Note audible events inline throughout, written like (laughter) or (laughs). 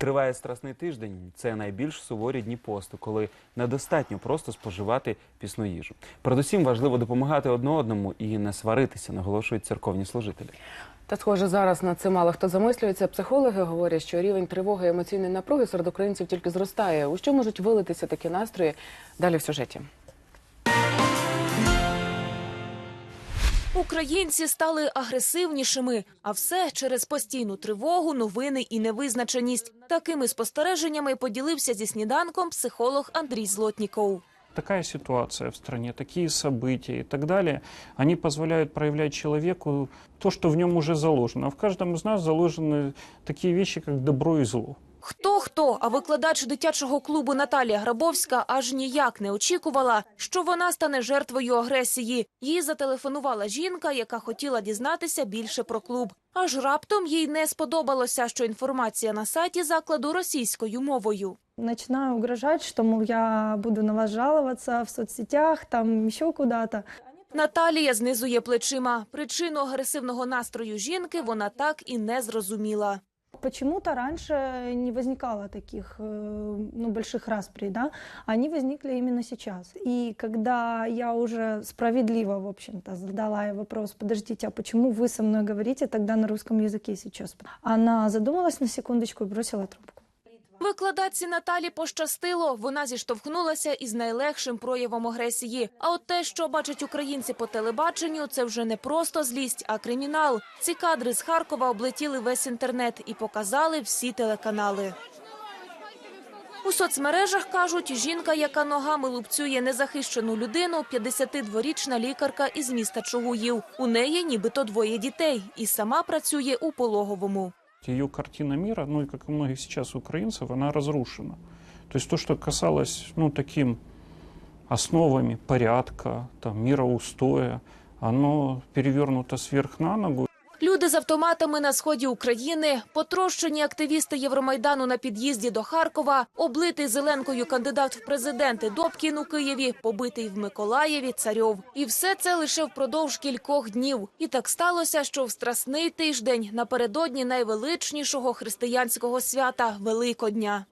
Триває страсний тиждень. Це найбільш суворі дні посту, коли недостатньо просто споживати пісну їжу. Передусім важливо допомагати одне одному і не сваритися, наголошують церковні служителі. Та схоже, зараз на це мало хто замислюється. Психологи говорять, що рівень тривоги і емоційної напруги серед українців тільки зростає. У що можуть вилитися такі настрої? Далі в сюжеті. Українці стали агресивнішими, а все через постійну тривогу, новини і невизначеність. Такими спостереженнями поділився зі сніданком психолог Андрій Злотніков. такая ситуация в стране, такие события и так далее, они позволяют проявлять человеку то, что в нем уже заложено. А в каждом из нас заложены такие вещи, как добро и зло. Хто хто, а викладач дитячого клубу Наталія Грабовська аж ніяк не очікувала, що вона стане жертвою агресії. Їй зателефонувала жінка, яка хотіла дізнатися більше про клуб. Аж раптом їй не сподобалося, що інформація на сайті закладу російською мовою. начинаю угрожать, что, мол, я буду на вас жаловаться в соцсетях, там еще куда-то. Наталія знизує плечима. Причину агресивного настрою жінки вона так і не зрозуміла. Почему-то раньше не возникало таких э, ну, больших расприй, да? Они возникли именно сейчас. И когда я уже справедливо, в общем-то, задала ей вопрос, подождите, а почему вы со мной говорите тогда на русском языке сейчас? Она задумалась на секундочку и бросила трубку. Викладачці Наталі пощастило. Вона зіштовхнулася із найлегшим проявом агресії. А от те, що бачать українці по телебаченню, це вже не просто злість, а кримінал. Ці кадри з Харкова облетіли весь інтернет і показали всі телеканали. У соцмережах кажуть, жінка, яка ногами лупцює незахищену людину, 52-річна лікарка із міста Чугуїв. У неї нібито двоє дітей, і сама працює у пологовому. Ее картина мира, ну и как у многих сейчас украинцев, она разрушена. То есть то, что касалось, ну, таким основами порядка, там, мироустоя, оно перевернуто сверх на ногу. Люди з автоматами на сході України, потрощені активісти Євромайдану на під'їзді до Харкова, облитий зеленкою кандидат в президенти Добкін у Києві, побитий в Миколаєві Царьов. І все це лише впродовж кількох днів. І так сталося, що в страсний тиждень напередодні найвеличнішого християнського свята Великодня.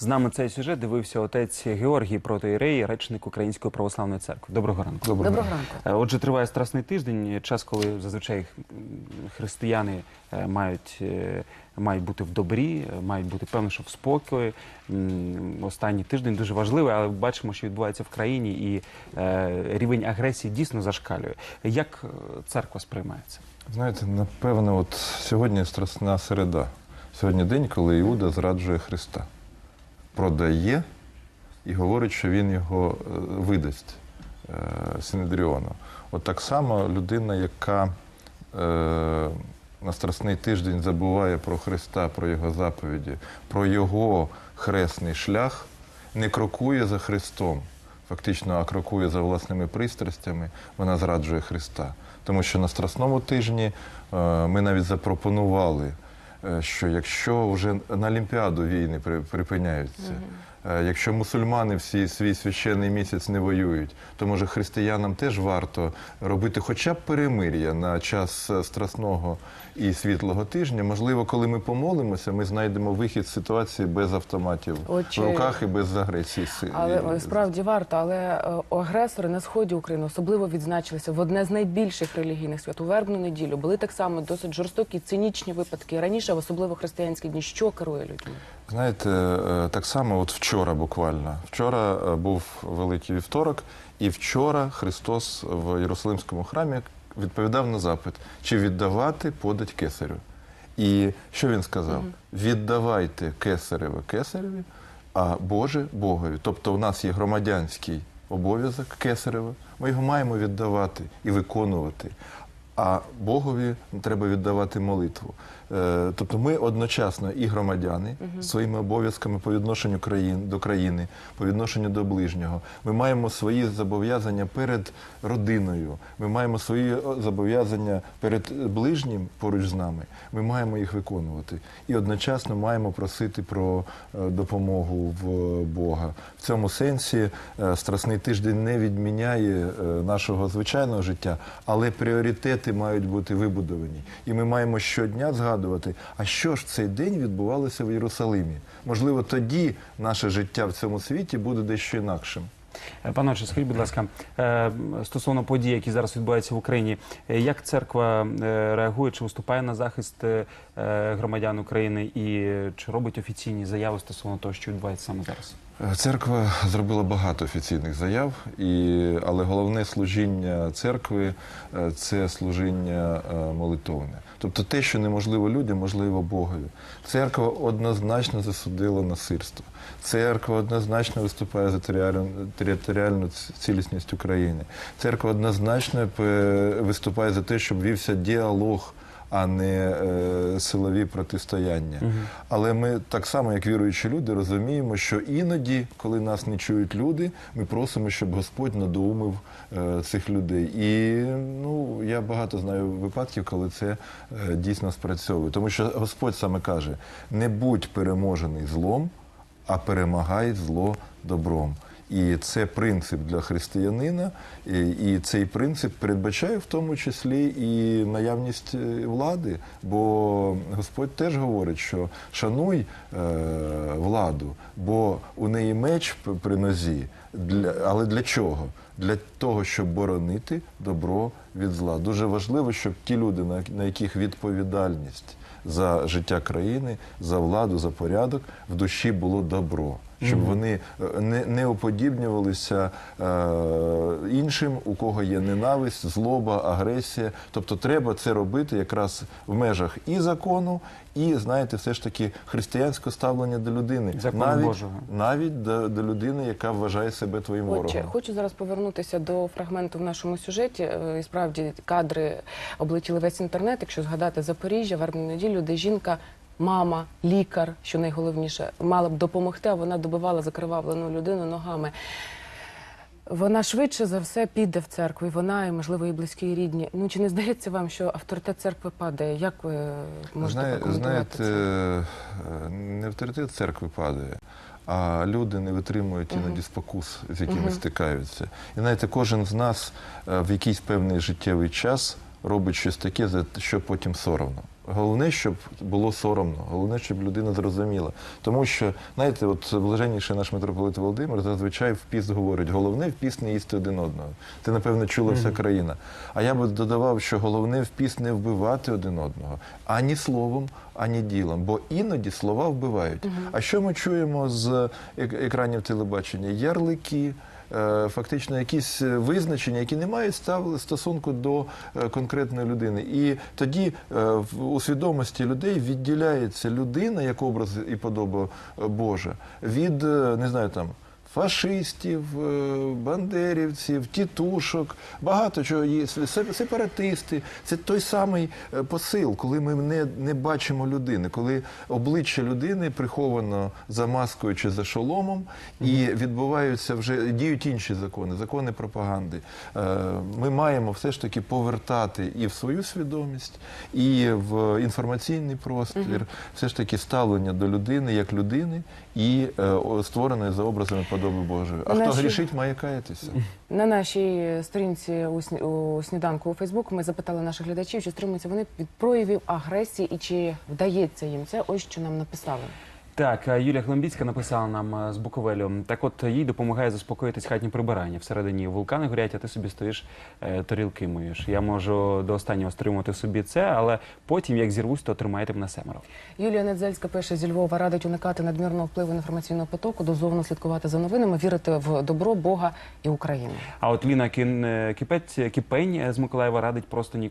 З нами цей сюжет дивився отець Георгій Протоїрей, речник Української православної церкви. Доброго ранку. Доброго ранку. Е, Отже, триває страсний тиждень, час, коли зазвичай християни е, мають, е, мають бути в добрі, мають бути певно, що в спокої. Останній тиждень дуже важливий, але бачимо, що відбувається в країні, і рівень агресії дійсно зашкалює. Як церква сприймається? Знаєте, напевно, от сьогодні страсна середа. Сьогодні день, коли Іуда зраджує Христа. Продає і говорить, що він його е, видасть е, Синедріону. От так само людина, яка е, на страсний тиждень забуває про Христа, про його заповіді, про його хресний шлях, не крокує за Христом, фактично, а крокує за власними пристрастями, вона зраджує Христа. Тому що на страсному тижні ми навіть запропонували, що якщо вже на Олімпіаду війни при- припиняються, е, якщо мусульмани всі свій священний місяць не воюють, то може християнам теж варто робити хоча б перемир'я на час е, страсного і світлого тижня. Можливо, коли ми помолимося, ми знайдемо вихід з ситуації без автоматів Отже, в руках і без агресії. си- Але е, справді варто, але е, агресори на сході України особливо відзначилися в одне з найбільших релігійних свят у вербну неділю. Були так само досить жорстокі, цинічні випадки. Раніше, в особливо християнські дні, що керує людьми? Знаєте, е, так само, от вчора буквально. Вчора е, був великий вівторок, і вчора Христос в Єрусалимському храмі відповідав на запит, чи віддавати подать кесарю. І що він сказав? Віддавайте кесареве кесареві, а Боже Богові. Тобто, у нас є громадянський обов'язок кесареве, ми його маємо віддавати і виконувати. А Богові треба віддавати молитву. Е, Тобто ми одночасно і громадяни своїми обов'язками по відношенню країн до країни, по відношенню до ближнього. Ми маємо свої зобов'язання перед родиною. Ми маємо свої зобов'язання перед ближнім поруч з нами. Ми маємо їх виконувати і одночасно маємо просити про е, допомогу в Бога. В цьому сенсі е, страсний тиждень не відміняє е, нашого звичайного життя, але пріоритети моноліти мають бути вибудовані. І ми маємо щодня згадувати, а що ж цей день відбувалося в Єрусалимі. Можливо, тоді наше життя в цьому світі буде дещо інакшим. Е, Пане отче, скажіть, будь ласка, е, стосовно подій, які зараз відбуваються в Україні, як церква е, реагує, чи виступає на захист громадян України і чи робить офіційні заяви стосовно того, що відбувається саме зараз? Церква зробила багато офіційних заяв, і, але головне служіння церкви е, це служіння е, молитовне. Тобто те, що неможливо людям, можливо Богові. Церква однозначно засудила насильство. Церква однозначно виступає за територіальну, цілісність України. Церква однозначно виступає за те, щоб вівся діалог. А не е, силові протистояння. Але ми так само, як віруючі люди, розуміємо, що іноді, коли нас не чують люди, ми просимо, щоб Господь надоумив е, цих людей. І ну я багато знаю випадків, коли це е, дійсно спрацьовує. Тому що Господь саме каже: не будь переможений злом, а перемагай зло добром. І це принцип для християнина, і, цей принцип передбачає в тому числі і наявність е, влади. Бо Господь теж говорить, що шануй е, владу, бо у неї меч при нозі. Для, але для чого? Для того, щоб боронити добро від зла. Дуже важливо, щоб ті люди, на яких відповідальність за життя країни, за владу, за порядок, в душі було добро. Щоб вони е, не, не уподібнювалися е, іншим, у кого є ненависть, злоба, агресія. Тобто треба це робити якраз в межах і закону, і знаєте, все ж таки християнського ставлення до людини, Закону навіть, Божого. навіть до, до людини, яка вважає себе твоїм Отже, ворогом. хочу зараз повернутися до фрагменту в нашому сюжеті. Е, І справді кадри облетіли весь інтернет. Якщо згадати Запоріжжя, вербну неділю, де жінка. Мама, лікар, що найголовніше, мала б допомогти, а вона добивала закривавлену людину ногами. Вона швидше за все піде в церкву, і вона, і можливо, і близькі і рідні. Ну чи не здається вам, що авторитет церкви падає? Як ви можете Знає- знаєте, це? не авторитет церкви падає, а люди не витримують іноді спокус, з якими стикаються. І знаєте, кожен з нас е, в якийсь певний життєвий час робить щось таке, за що потім соромно. Головне, щоб було соромно, головне, щоб людина зрозуміла. Тому що, знаєте, от блаженніший наш митрополит Володимир зазвичай в піст говорить: головне в піст не їсти один одного. Це, напевно, чула вся країна. А я би додавав, що головне в піст не вбивати один одного ані словом, ані ділом. Бо іноді слова вбивають. А що ми чуємо з екранів телебачення? Ярлики. Е, Фактично, якісь е, визначення, які не мають став- стосунку до е, конкретної людини, і тоді у свідомості людей відділяється людина як образ і подоба Божа від не знаю там фашистів, е, бандерівців, тітушок, багато чого є сепаратисти. Це той самий е, посил, коли ми не, не бачимо людини, коли обличчя людини приховано за маскою чи за шоломом, і відбуваються вже діють інші закони, закони пропаганди. Е, Ми маємо все ж таки повертати і в свою свідомість, і в інформаційний простір, все ж таки ставлення до людини як людини і е, о, за образами подоби Божої. А хто грішить, має каятися. На нашій сторінці у, сні- у сніданку у Фейсбук ми запитали наших глядачів, чи стримуються вони від проявів агресії і чи вдається їм це. Ось що нам написали. Так, е, Юлія Глембіцька написала нам е, з Буковелю. Так от їй допомагає заспокоїтись хатні прибирання. Всередині вулкани горять, а ти собі стоїш, е, тарілки миєш. Я можу до останнього стримувати собі це, але потім, як зірвусь, то тримайте мене семеро. Юлія Недзельська пише зі Львова радить уникати надмірного впливу інформаційного потоку, дозовно слідкувати за новинами, вірити в добро Бога і Україну. А от Ліна Кін, Кипець, е, з Миколаєва радить просто ні,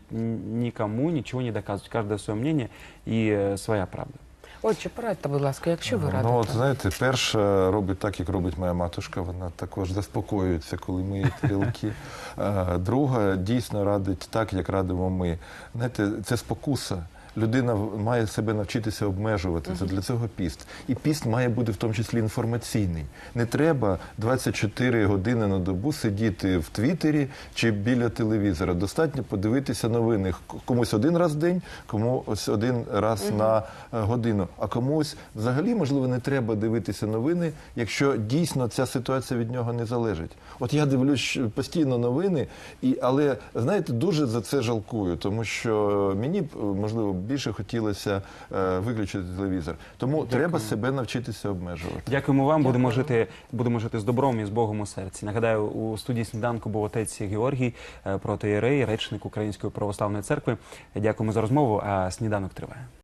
нікому нічого не доказувати. Кожне своє мнення і своя правда. Отже, порадьте, будь ласка, якщо ви радите. Ну, от знаєте, перша робить так, як робить моя матушка. Вона також заспокоюється, коли миє тарілки. (laughs) Друга дійсно радить так, як радимо ми. Знаєте, це спокуса. Людина має себе навчитися обмежувати. Це для цього піст. І піст має бути в тому числі інформаційний. Не треба 24 години на добу сидіти в Твіттері чи біля телевізора. Достатньо подивитися новини. Комусь один раз в день, комусь один раз на е, годину. А комусь взагалі, можливо, не треба дивитися новини, якщо дійсно ця ситуація від нього не залежить. От я дивлюсь постійно новини, і, але знаєте, дуже за це жалкую, тому що мені можливо, більше хотілося е, виключити телевізор. Тому треба себе навчитися обмежувати. Дякуємо вам. Будемо жити, будемо жити з добром і з Богом у серці. Нагадаю, у студії сніданку був отець Георгій, е, протоєрей, речник Української православної церкви. Дякуємо за розмову. А сніданок триває.